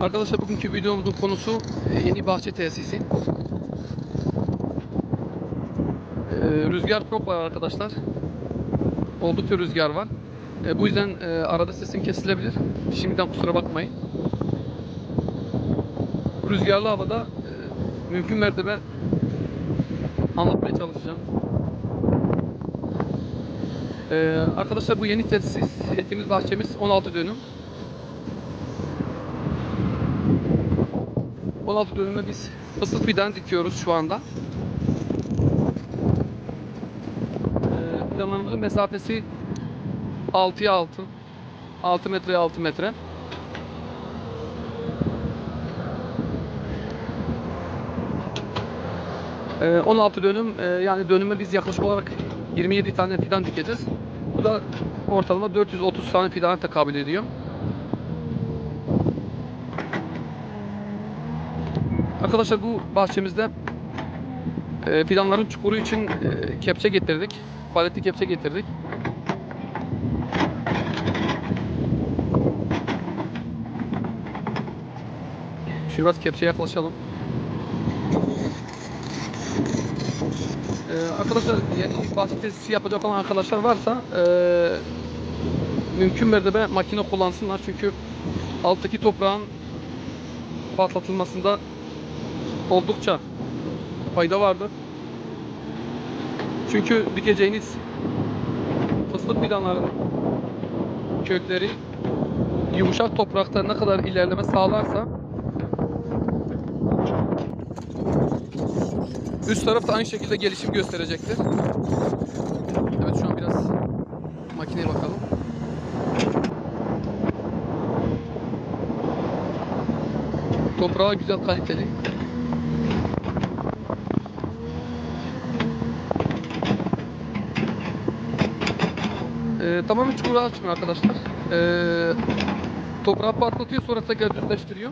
Arkadaşlar bugünkü videomuzun konusu e, yeni bahçe tesisi. Ee, rüzgar çok var arkadaşlar. Oldukça rüzgar var. E, bu yüzden e, arada sesim kesilebilir. Şimdiden kusura bakmayın. Rüzgarlı havada e, mümkün mertebe anlatmaya çalışacağım. Ee, arkadaşlar bu yeni tesis ettiğimiz bahçemiz 16 dönüm. 16 dönüme biz fıstık fidan dikiyoruz şu anda. Ee, fidanlarımızın mesafesi 6'ya 6. 6 metreye 6 metre. Ee, 16 dönüm e, yani dönüme biz yaklaşık olarak 27 tane fidan dikeceğiz. Bu da ortalama 430 tane fidana tekabül ediyor. Arkadaşlar bu bahçemizde e, fidanların çukuru için e, kepçe getirdik. Paletli kepçe getirdik. Şimdi biraz kepçeye yaklaşalım. Ee, arkadaşlar yeni bahçe tesisi yapacak olan arkadaşlar varsa e, mümkün mertebe makine kullansınlar çünkü alttaki toprağın patlatılmasında oldukça fayda vardır. Çünkü dikeceğiniz fıstık fidanlarının kökleri yumuşak toprakta ne kadar ilerleme sağlarsa üst taraf aynı şekilde gelişim gösterecektir. Evet şu an biraz makineye bakalım. Toprağı güzel kaliteli. Ee, tamamen çukuru açmıyor arkadaşlar. Ee, toprağı patlatıyor sonra tekrar düzleştiriyor.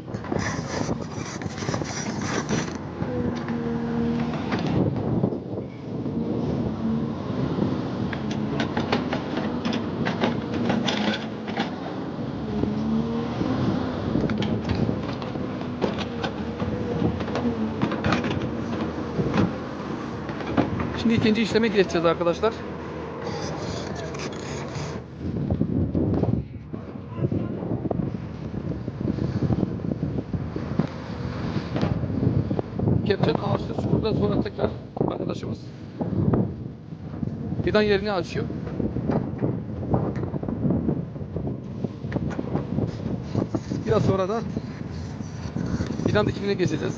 Şimdi ikinci işleme geçeceğiz arkadaşlar. Kepçenin ağaçlı çukurdan sonra tekrar arkadaşımız fidan yerini açıyor. Biraz sonra da fidan dikimine geçeceğiz.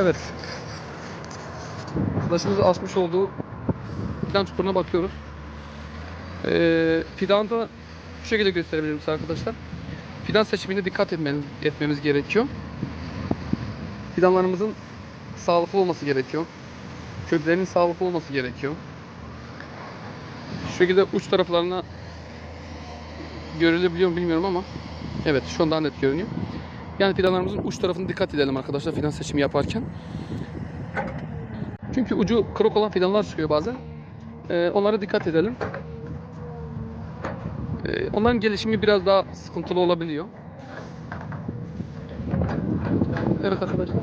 Evet. Arkadaşımız asmış olduğu fidan çukuruna bakıyoruz. Ee, fidanı da şu şekilde gösterebilirim size arkadaşlar. Fidan seçiminde dikkat etmemiz, etmemiz gerekiyor. Fidanlarımızın sağlıklı olması gerekiyor. Köklerinin sağlıklı olması gerekiyor. Şu şekilde uç taraflarına görülebiliyor mu bilmiyorum ama evet şu anda net görünüyor. Yani fidanlarımızın uç tarafına dikkat edelim arkadaşlar fidan seçimi yaparken. Çünkü ucu kırık olan fidanlar çıkıyor bazen. Ee, onlara dikkat edelim. Ee, onların gelişimi biraz daha sıkıntılı olabiliyor. Evet arkadaşlar.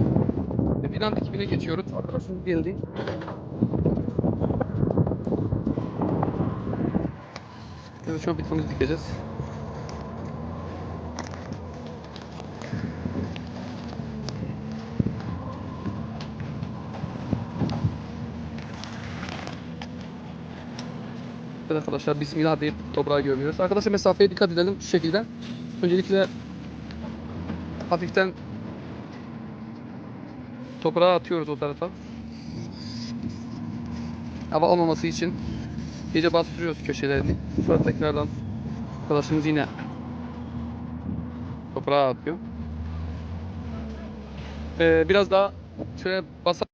Fidan dikimine geçiyoruz. Arkadaşım geldi. Evet şu an fidanımızı dikeceğiz. Evet arkadaşlar bismillah deyip toprağa gömüyoruz. Arkadaşlar mesafeye dikkat edelim şu şekilde. Öncelikle hafiften toprağa atıyoruz o tarafa. Hava almaması için iyice bastırıyoruz köşelerini. Sonra tekrardan arkadaşımız yine toprağa atıyor. Ee, biraz daha şöyle basa